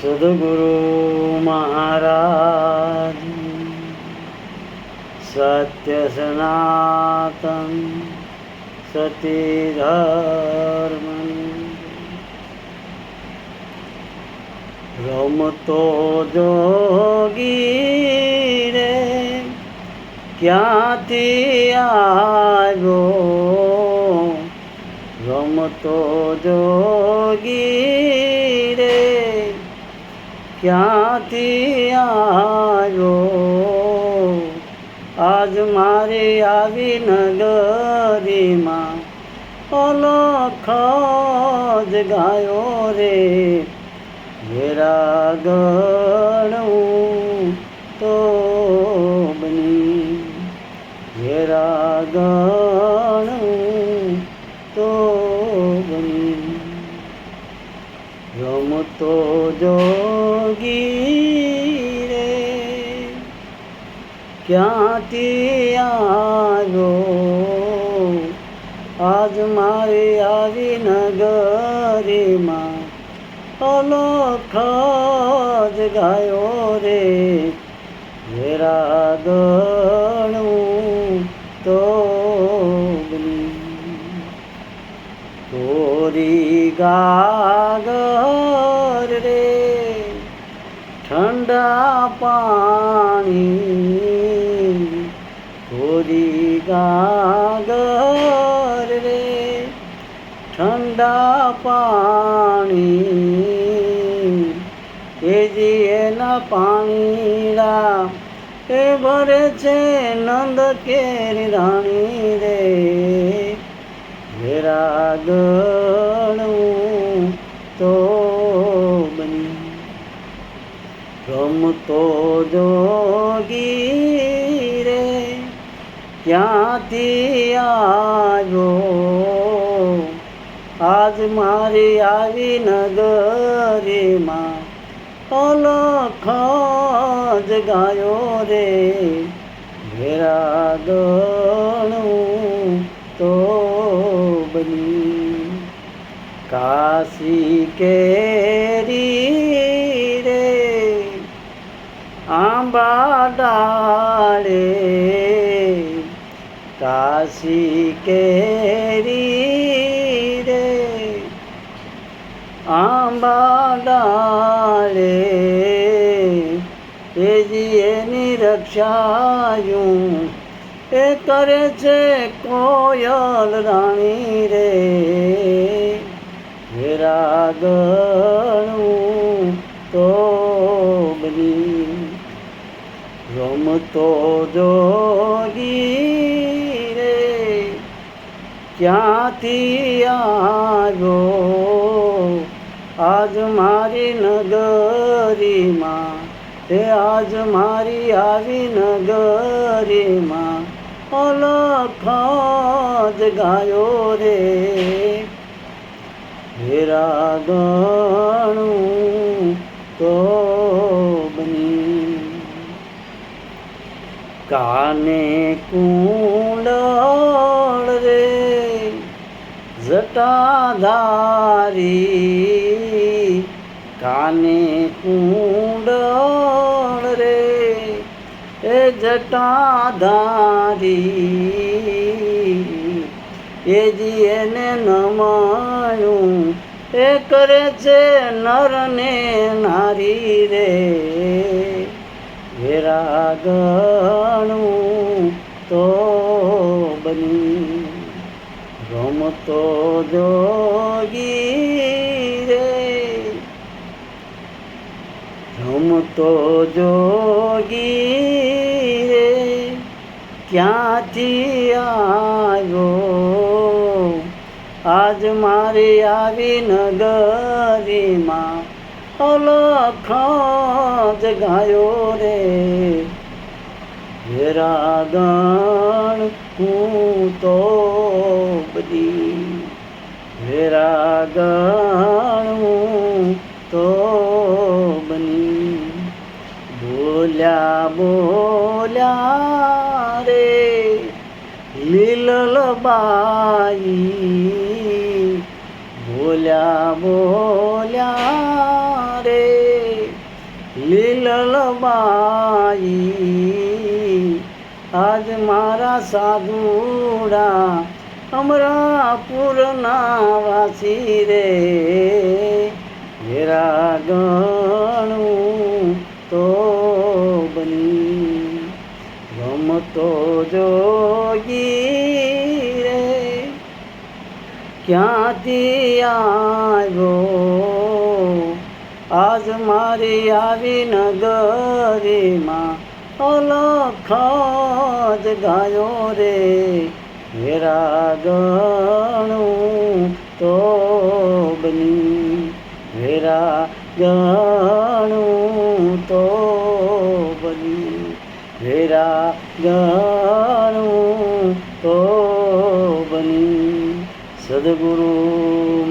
સદગુરુ મહારાજ સત્ય સનાતન સતી ધર્મ રમતો જોગી રે ક્યાંથી આવ્યો રમતો જોગી ક્યાંથી આવ્યો? આજ મારી આવી નગરીમાં અલખ જગાયો રે. વેરા ગણું તો બની. વેરા ગણું તો બની. રમતો જોગી રે ક્યાંથી આવ્યો આજ મારી આવી નગરીમાં અલખ ગાયો રે ગણું તો તોરી ગાગર રે ઠંડા પાણી તોરી ગાગર રે ઠંડા પાણી એ જી એના પાણીડા એ ભરે છે નંદ કેરી રાણી રે વેરા ગણું તો બની રમતો જોગી રે. ક્યાંથી આવ્યો? આજ મારી આવી નગરીમાં અલખ જગાયો રે. ઘેરા ગણું તો બની. કાશી કેરી કાશી કેરી રે આંબા ડાળે એજી એની રક્ષાયું એ કરે છે કોયલ રાણી રે વેરા ગણું તો રમતો જોગી ક્યાંથી આવ્યો? આજ મારી નગરીમાં, તે આજ મારી આવી નગરીમાં ઓલખ જ ગાયો રે. હેરા ગણું તો બની. કાને કુંડળ રે. જટાધારી કાને કુંડળ રે? એ જટાધારી, એ જી એને નમાયું, એ કરે છે નર ને નારી રે. વેરા ગણું તો બની રમતો જોગી રે. રમતો જોગી રે. ક્યાંથી આવ્યો? આજ મારી આવી નગરીમાં અલખ જગાયો રે. વેરા ગણ હું તો બધી વેરા ગણ તો બની. બોલ્યા બોલ્યા રે લીલબાઈ બોલ્યા બોલ્યા રે વિઠ્ઠલબાઈ આજ મારા સાધુડા અમરાપુરના વાસી રે હેરા ગણું તો બની. રમતો જોગી રે. ક્યાંથી આવ્યો? આજ મારી આવી નગરીમાં અલખ જ ગાયો રે. હેરા ગણું તો બની. હેરા ગણું તો બની. હેરા ગણું તો બની. સદગુરુ